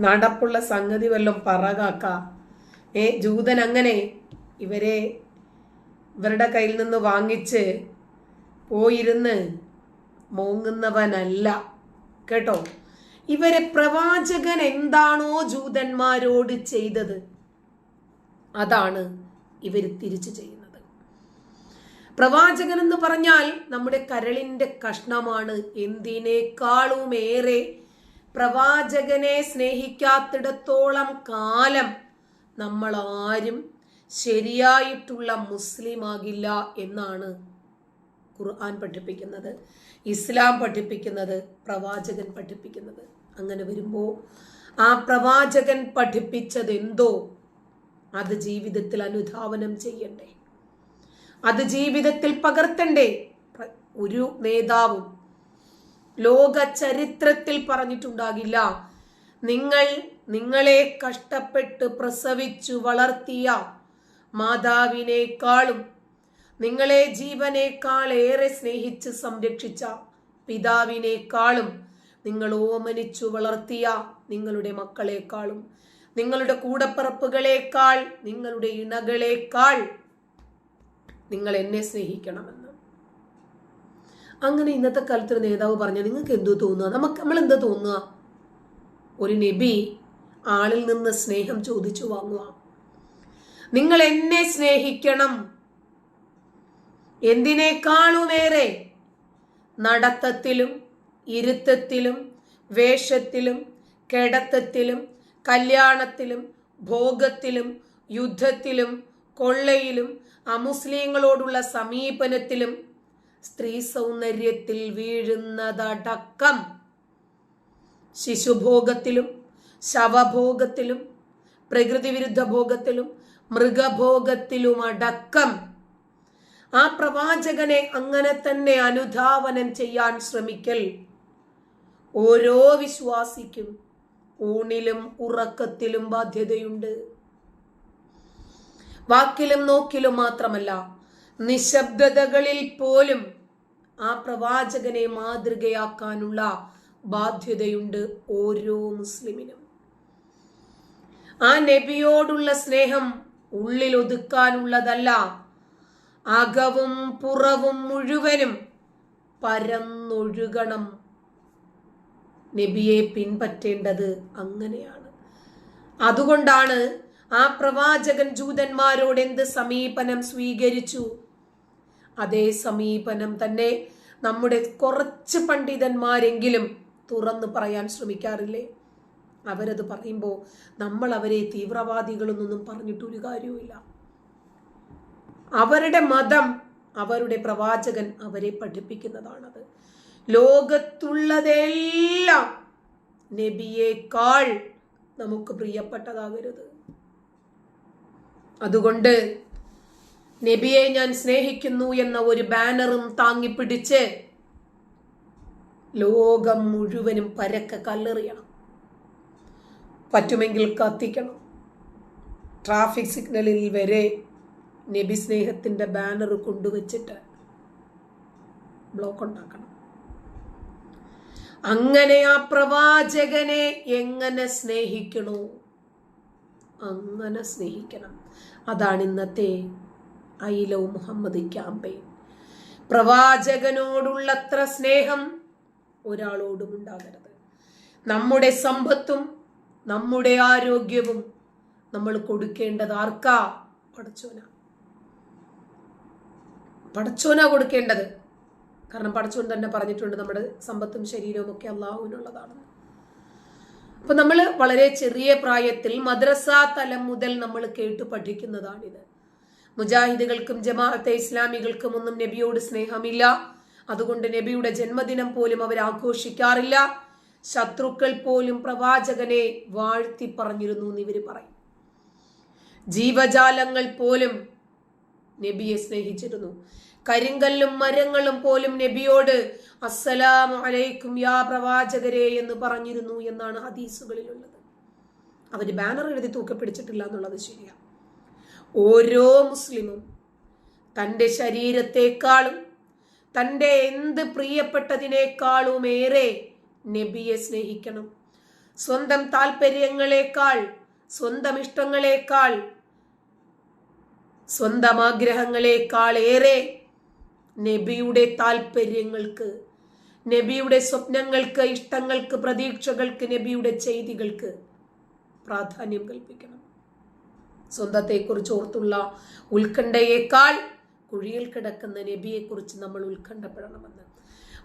നടപ്പുള്ള സംഗതി വല്ലതും പറകാക്ക. ഏ ജൂതൻ അങ്ങനെ ഇവരെ ഇവരുടെ കയ്യിൽ നിന്ന് വാങ്ങിച്ച് പോയിരുന്ന് മോങ്ങുന്നവനല്ല. കേട്ടോ? ഇവരെ പ്രവാചകൻ എന്താണോ ജൂതന്മാരോട് ചെയ്തത്? അതാണ് ഇവർ തിരിച്ചു ചെയ്യുന്നത്. പ്രവാചകൻ എന്ന് പറഞ്ഞാൽ നമ്മുടെ കരളിന്റെ കഷ്ണമാണ്. എന്തിനേക്കാളും ഏറെ പ്രവാചകനെ സ്നേഹിക്കാത്തിടത്തോളം കാലം നമ്മൾ ആരും ശരിയായിട്ടുള്ള മുസ്ലിം ആകില്ല എന്നാണ് ഖുർആൻ പഠിപ്പിക്കുന്നത്. ഇസ്ലാം പഠിപ്പിക്കുന്നത് പ്രവാചകൻ പഠിപ്പിക്കുന്നത്. അങ്ങനെ വരുമ്പോൾ ആ പ്രവാചകൻ പഠിപ്പിച്ചത് എന്തോ അത് ജീവിതത്തിൽ അനുധാവനം ചെയ്യണ്ടേ? അത് ജീവിതത്തിൽ പകർത്തണ്ടേ? ഒരു നേതാവും ലോക ചരിത്രത്തിൽ പറഞ്ഞിട്ടുണ്ടാകില്ല. നിങ്ങൾ നിങ്ങളെ കഷ്ടപ്പെട്ട് പ്രസവിച്ചു വളർത്തിയ മാതാവിനേക്കാളും നിങ്ങളെ ജീവനേക്കാൾ ഏറെ സ്നേഹിച്ച് സംരക്ഷിച്ച പിതാവിനേക്കാളും നിങ്ങൾ ഓമനിച്ചു വളർത്തിയ നിങ്ങളുടെ മക്കളെക്കാളും നിങ്ങളുടെ കൂടപ്പറപ്പുകളേക്കാൾ നിങ്ങളുടെ ഇണകളേക്കാൾ നിങ്ങൾ എന്നെ സ്നേഹിക്കണമെന്ന്. അങ്ങനെ ഇന്നത്തെ കാലത്ത് ഒരു നേതാവ് പറഞ്ഞാൽ നിങ്ങൾക്ക് എന്തോ തോന്നുക? നമുക്ക് നമ്മൾ എന്താ തോന്നുക? ഒരു നബി ആളിൽ നിന്ന് സ്നേഹം ചോദിച്ചു വാങ്ങുക. നിങ്ങൾ എന്നെ സ്നേഹിക്കണം. എന്തിനേക്കാളുമേറെ നടത്തത്തിലും ഇരുത്തത്തിലും വേഷത്തിലും കിടത്തത്തിലും കല്യാണത്തിലും ഭോഗത്തിലും യുദ്ധത്തിലും കൊള്ളയിലും അമുസ്ലിങ്ങളോടുള്ള സമീപനത്തിലും സ്ത്രീ സൗന്ദര്യത്തിൽ വീഴുന്നതടക്കം. ശിശുഭോഗത്തിലും ശവഭോഗത്തിലും പ്രകൃതി വിരുദ്ധ ഭോഗത്തിലും മൃഗഭോഗത്തിലുമടക്കം. ആ പ്രവാചകനെ അങ്ങനെ തന്നെ അനുധാവനം ചെയ്യാൻ ശ്രമിക്കൽ. ഓരോ വിശ്വാസിക്കും ഊണിലും ഉറക്കത്തിലും ബാധ്യതയുണ്ട്. വാക്കിലും നോക്കിലും മാത്രമല്ല നിശബ്ദതകളിൽ പോലും ആ പ്രവാചകനെ മാതൃകയാക്കാനുള്ള ബാധ്യതയുണ്ട് ഓരോ മുസ്ലിമിനും. ആ നബിയോടുള്ള സ്നേഹം ഉള്ളിൽ ഒതുക്കാനുള്ളതല്ല അകവും പുറവും മുഴുവനും പരന്നൊഴുകണം. നബിയെ പിൻപറ്റേണ്ടത് അങ്ങനെയാണ്. അതുകൊണ്ടാണ് ആ പ്രവാചകൻ ജൂതന്മാരോട് എന്ത് സമീപനം സ്വീകരിച്ചു? അതേ സമീപനം തന്നെ നമ്മുടെ കുറച്ച് പണ്ഡിതന്മാരെങ്കിലും തുറന്നു പറയാൻ ശ്രമിക്കാറില്ലേ? അവരത് പറയുമ്പോൾ നമ്മൾ അവരെ തീവ്രവാദികളെന്നൊന്നും പറഞ്ഞിട്ടൊരു കാര്യവുമില്ല. അവരുടെ മതം അവരുടെ പ്രവാചകൻ അവരെ പഠിപ്പിക്കുന്നതാണത്. ലോകത്തുള്ളതെല്ലാം നബിയേക്കാൾ നമുക്ക് പ്രിയപ്പെട്ടതാകരുത്. അതുകൊണ്ട് നബിയെ ഞാൻ സ്നേഹിക്കുന്നു എന്ന ഒരു ബാനറും താങ്ങിപ്പിടിച്ച് ലോകം മുഴുവനും പരക്ക കല്ലെറിയണം. പറ്റുമെങ്കിൽ കത്തിക്കണം. ട്രാഫിക് സിഗ്നലിൽ വരെ നബി സ്നേഹത്തിന്റെ ബാനർ കൊണ്ടുവച്ചിട്ട് ബ്ലോക്ക് ഉണ്ടാക്കണം. അങ്ങനെ ആ പ്രവാചകനെ എങ്ങനെ സ്നേഹിക്കണോ? അങ്ങനെ സ്നേഹിക്കണം. അതാണ് ഇന്നത്തെ ലവ് മുഹമ്മദ് ക്യാമ്പയിൻ. പ്രവാചകനോടുള്ളത്ര സ്നേഹം ഒരാളോടും ഉണ്ടാകരുത്. നമ്മുടെ സമ്പത്തും നമ്മുടെ ആരോഗ്യവും നമ്മൾ കൊടുക്കേണ്ടത് ആർക്കാ? പടച്ചോന. പടച്ചോന കൊടുക്കേണ്ടത്. കാരണം പടച്ചോൻ തന്നെ പറഞ്ഞിട്ടുണ്ട് നമ്മുടെ സമ്പത്തും ശരീരവും ഒക്കെ അള്ളാഹുവിനുള്ളതാണെന്ന് അപ്പൊ നമ്മൾ വളരെ ചെറിയ പ്രായത്തിൽ മദ്രസ തലം മുതൽ നമ്മൾ കേട്ടു പഠിക്കുന്നതാണിത്. മുജാഹിദുകൾക്കും ജമാഅത്തെ ഇസ്ലാമികൾക്കും ഒന്നും നബിയോട് സ്നേഹമില്ല. അതുകൊണ്ട് നബിയുടെ ജന്മദിനം പോലും അവർ ആഘോഷിക്കാറില്ല. ശത്രുക്കൾ പോലും പ്രവാചകനെ വാഴ്ത്തി പറഞ്ഞിരുന്നു എന്ന് ഇവർ പറയും. ജീവജാലങ്ങൾ പോലും നബിയെ സ്നേഹിച്ചിരുന്നു. കരിങ്കല്ലും മരങ്ങളും പോലും നബിയോട് അസ്സലാമു അലൈക്കും യാ പ്രവാചകരെ എന്ന് പറഞ്ഞിരുന്നു എന്നാണ് ഹദീസുകളിലുള്ളത്. അവർ ബാനർ എഴുതി തൂക്കപ്പിടിച്ചിട്ടില്ല എന്നുള്ളത് ശരിയാണ്. ഓരോ മുസ്ലിമും തന്റെ ശരീരത്തെക്കാളും തന്റെ എന്ത് പ്രിയപ്പെട്ടതിനേക്കാളും ഏറെ നബിയെ സ്നേഹിക്കണം. സ്വന്തം താല്പര്യങ്ങളെക്കാൾ സ്വന്തം ഇഷ്ടങ്ങളെക്കാൾ സ്വന്തം ആഗ്രഹങ്ങളെക്കാൾ ഏറെ നബിയുടെ താല്പര്യങ്ങൾക്ക് നബിയുടെ സ്വപ്നങ്ങൾക്ക് ഇഷ്ടങ്ങൾക്ക് പ്രതീക്ഷകൾക്ക് നബിയുടെ ചെയ്തികൾക്ക് പ്രാധാന്യം കൽപ്പിക്കണം. സ്വന്തത്തെക്കുറിച്ച് ഓർത്തുള്ള ഉത്കണ്ഠയേക്കാൾ കുഴിയിൽ കിടക്കുന്ന നബിയെക്കുറിച്ച് നമ്മൾ ഉത്കണ്ഠപ്പെടണമെന്ന്.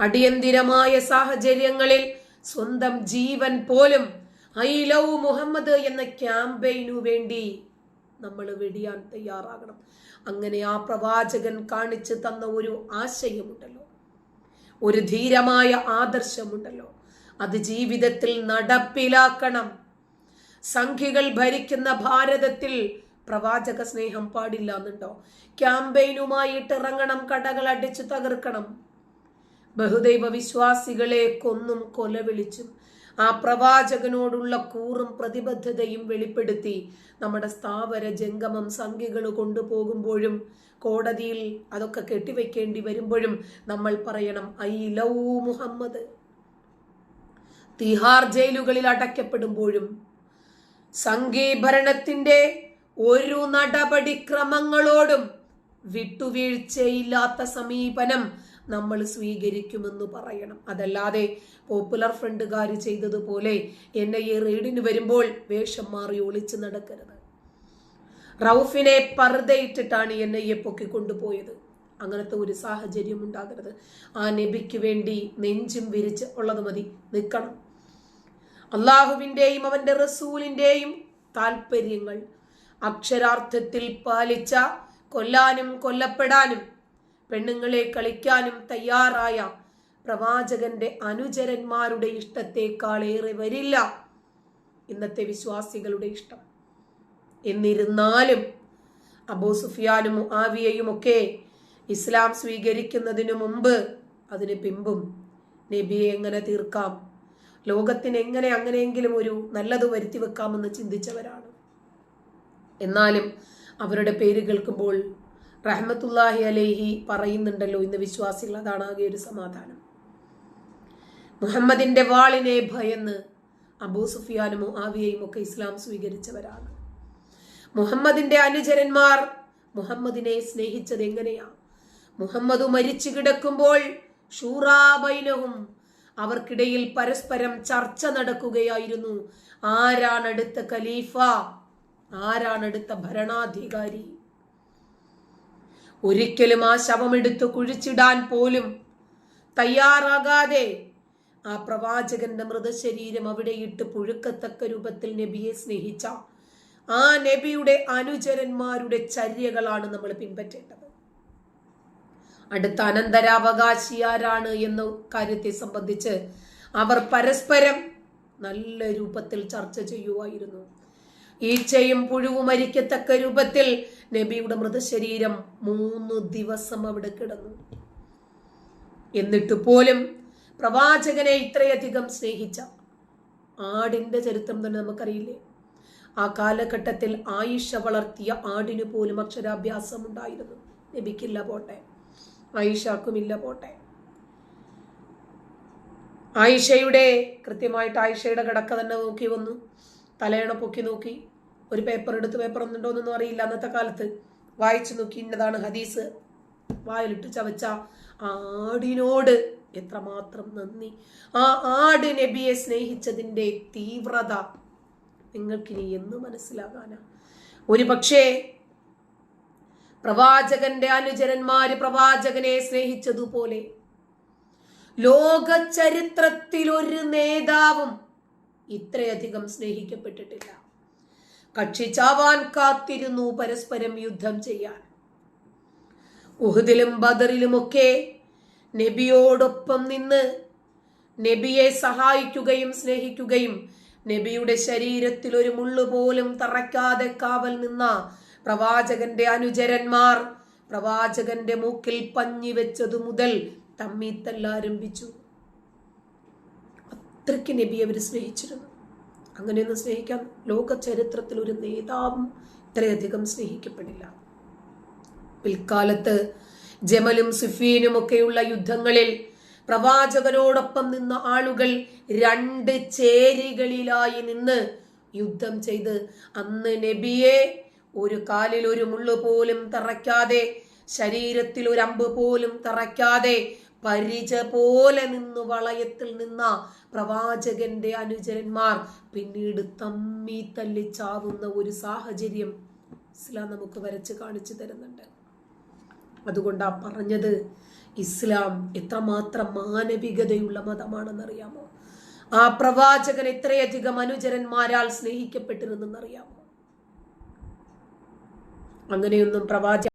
അടിയന്തിരമായ സാഹചര്യങ്ങളിൽ സ്വന്തം ജീവൻ പോലും ഐ ലവ് മുഹമ്മദ് എന്ന ക്യാമ്പയിനു വേണ്ടി നമ്മൾ വെടിയാൻ തയ്യാറാകണം. അങ്ങനെ ആ പ്രവാചകൻ കാണിച്ചു തന്ന ഒരു ആശയമുണ്ടല്ലോ. ഒരു ധീരമായ ആദർശമുണ്ടല്ലോ. അത് ജീവിതത്തിൽ നടപ്പിലാക്കണം. സംഖ്യകൾ ഭരിക്കുന്ന ഭാരതത്തിൽ പ്രവാചക സ്നേഹം പാടില്ല എന്നുണ്ടോ? ക്യാമ്പയിനുമായിട്ട് ഇറങ്ങണം കടകൾ അടിച്ചു തകർക്കണം. ബഹുദൈവ വിശ്വാസികളെ കൊന്നും കൊലവിളിച്ചും ആ പ്രവാചകനോടുള്ള കൂറും പ്രതിബദ്ധതയും വെളിപ്പെടുത്തി നമ്മുടെ സ്ഥാവര ജംഗമം സംഖ്യകൾ കൊണ്ടുപോകുമ്പോഴും കോടതിയിൽ അതൊക്കെ കെട്ടിവെക്കേണ്ടി വരുമ്പോഴും നമ്മൾ പറയണം ഐ ലവ് മുഹമ്മദ്. തിഹാർ ജയിലുകളിൽ അടയ്ക്കപ്പെടുമ്പോഴും സംഘീഭരണത്തിന്റെ ഒരു നടപടിക്രമങ്ങളോടും വിട്ടുവീഴ്ചയില്ലാത്ത സമീപനം നമ്മൾ സ്വീകരിക്കുമെന്ന് പറയണം. അതല്ലാതെ പോപ്പുലർ ഫ്രണ്ടുകാർ ചെയ്തതുപോലെ എന്നെ ഈ റെയ്ഡിന് വരുമ്പോൾ വേഷം മാറി ഒളിച്ചു നടക്കരുത്. റൌഫിനെ പർദ്ദയിട്ടിട്ടാണ് എന്നെ ഈ പൊക്കിക്കൊണ്ടുപോയത് അങ്ങനത്തെ ഒരു സാഹചര്യം ഉണ്ടാകരുത്. ആ നബിക്ക് വേണ്ടി നെഞ്ചും വിരിച്ച് ഉള്ളത് മതി. നിൽക്കണം. അള്ളാഹുവിന്റെയും അവന്റെ റസൂലിന്റെയും താല്പര്യങ്ങൾ അക്ഷരാർത്ഥത്തിൽ പാലിച്ച കൊല്ലാനും കൊല്ലപ്പെടാനും പെണ്ണുങ്ങളെ കളിക്കാനും തയ്യാറായ പ്രവാചകന്റെ അനുചരന്മാരുടെ ഇഷ്ടത്തെക്കാളേറെ വരില്ല ഇന്നത്തെ വിശ്വാസികളുടെ ഇഷ്ടം. എന്നിരുന്നാലും അബൂ സുഫിയാനും ആവിയയും ഒക്കെ ഇസ്ലാം സ്വീകരിക്കുന്നതിനു മുമ്പ് അതിന് പിമ്പും. നബിയെ എങ്ങനെ തീർക്കാം? ലോകത്തിന് എങ്ങനെ അങ്ങനെയെങ്കിലും ഒരു നല്ലത് വരുത്തി വെക്കാമെന്ന് ചിന്തിച്ചവരാണ്. എന്നാലും അവരുടെ പേര് കേൾക്കുമ്പോൾ റഹ്മത്തുല്ലാഹി അലേഹി പറയുന്നുണ്ടല്ലോ ഇന്ന് വിശ്വാസികൾ അതാണ് ആകെ ഒരു സമാധാനം. മുഹമ്മദിന്റെ വാളിനെ ഭയന്ന് അബൂ സുഫിയാനും ആവിയയും ഒക്കെ ഇസ്ലാം സ്വീകരിച്ചവരാണ്. മുഹമ്മദിന്റെ അനുചരന്മാർ മുഹമ്മദിനെ സ്നേഹിച്ചത് എങ്ങനെയാ? മുഹമ്മദ് മരിച്ചു കിടക്കുമ്പോൾ ഷൂറാബൈനഹും അവർക്കിടയിൽ പരസ്പരം ചർച്ച നടക്കുകയായിരുന്നു. ആരാണ് അടുത്ത ഖലീഫ? ആരാണ് അടുത്ത ഭരണാധികാരി? ഒരിക്കലും ആ ശവമെടുത്ത് കുഴിച്ചിടാൻ പോലും തയ്യാറാകാതെ ആ പ്രവാചകന്റെ മൃതശരീരം അവിടെ ഇട്ട് പുഴുക്കത്തക്ക രൂപത്തിൽ നബിയെ സ്നേഹിച്ച ആ നബിയുടെ അനുചരന്മാരുടെ ചര്യകളാണ് നമ്മൾ പിൻപറ്റേണ്ടത്. അടുത്ത അനന്തരാവകാശി ആരാണ് എന്ന കാര്യത്തെ സംബന്ധിച്ച് അവർ പരസ്പരം നല്ല രൂപത്തിൽ ചർച്ച ചെയ്യുമായിരുന്നു ഈച്ചയും പുഴുവും അരിക്കത്തക്ക രൂപത്തിൽ നബിയുടെ മൃതശരീരം മൂന്ന് ദിവസം അവിടെ കിടന്നു. എന്നിട്ട് പോലും പ്രവാചകനെ ഇത്രയധികം സ്നേഹിച്ച ആടിന്റെ ചരിത്രം തന്നെ നമുക്കറിയില്ലേ? ആ കാലഘട്ടത്തിൽ ആയിഷ വളർത്തിയ ആടിന് പോലും അക്ഷരാഭ്യാസം ഉണ്ടായിരുന്നു ലഭിക്കില്ല പോട്ടെ. ആയിഷാക്കുമില്ല പോട്ടെ. ആയിഷയുടെ കൃത്യമായിട്ട് ആയിഷയുടെ കിടക്ക തന്നെ നോക്കി വന്നു. തലയണ പൊക്കി നോക്കി. ഒരു പേപ്പർ എടുത്ത് പേപ്പർ ഒന്നുണ്ടോന്നൊന്നും അറിയില്ല അന്നത്തെ കാലത്ത്. വായിച്ചു നോക്കി. ഇന്നതാണ് ഹദീസ്. വായിലിട്ട് ചവച്ച ആടിനോട് എത്രമാത്രം നന്ദി. ആ ആട് നബിയെ സ്നേഹിച്ചതിന്റെ തീവ്രത നിങ്ങൾക്കിനി എന്ന് മനസ്സിലാകാനാ. ഒരു പക്ഷേ പ്രവാചകന്റെ അനുചരന്മാര് പ്രവാചകനെ സ്നേഹിച്ചതുപോലെ. ലോക ചരിത്രത്തിൽ ഒരു നേതാവും ഇത്രയധികം സ്നേഹിക്കപ്പെട്ടിട്ടില്ല. കക്ഷി ചാവാൻ കാത്തിരുന്നു പരസ്പരം യുദ്ധം ചെയ്യാൻ. ഉഹുദിലും ബദറിലുമൊക്കെ നബിയോടൊപ്പം നിന്ന് നബിയെ സഹായിക്കുകയും സ്നേഹിക്കുകയും നബിയുടെ ശരീരത്തിൽ ഒരു മുള്ളു പോലും തറയ്ക്കാതെ കാവൽ നിന്ന പ്രവാചകന്റെ അനുചരന്മാർ പ്രവാചകന്റെ മൂക്കിൽ പഞ്ഞി വെച്ചതു മുതൽ തമ്മിത്തല്ലാരംഭിച്ചു അത്രയ്ക്ക് നബി അവർ സ്നേഹിച്ചിരുന്നു. അങ്ങനെയൊന്നും സ്നേഹിക്കാൻ ലോക ചരിത്രത്തിൽ ഒരു നേതാവും ഇത്രയധികം സ്നേഹിക്കപ്പെടില്ല. പിൽക്കാലത്ത് ജമലും സുഫീനും ഒക്കെയുള്ള യുദ്ധങ്ങളിൽ പ്രവാചകനോടൊപ്പം നിന്ന ആളുകൾ രണ്ട് ചേരികളിലായി നിന്ന് യുദ്ധം ചെയ്ത് അന്ന് നബിയെ ഒരു കാലിൽ ഒരു മുള്ളു പോലും തറയ്ക്കാതെ ശരീരത്തിൽ ഒരു അമ്പ് പോലും തറയ്ക്കാതെ പരിച പോലെ നിന്ന് വളയത്തിൽ നിന്ന പ്രവാചകന്റെ അനുചരന്മാർ പിന്നീട് തമ്മി തല്ലിച്ചാവുന്ന ഒരു സാഹചര്യം ഇസ്ലാം നമുക്ക് വരച്ച് കാണിച്ചു തരുന്നുണ്ട്. അതുകൊണ്ടാ പറഞ്ഞത് ഇസ്ലാം എത്രമാത്രം മാനവികതയുള്ള മതമാണെന്നറിയാമോ? ആ പ്രവാചകൻ എത്രയധികം അനുചരന്മാരാൽ സ്നേഹിക്കപ്പെട്ടിരുന്നെന്നറിയാമോ? അങ്ങനെയൊന്നും പ്രവാചക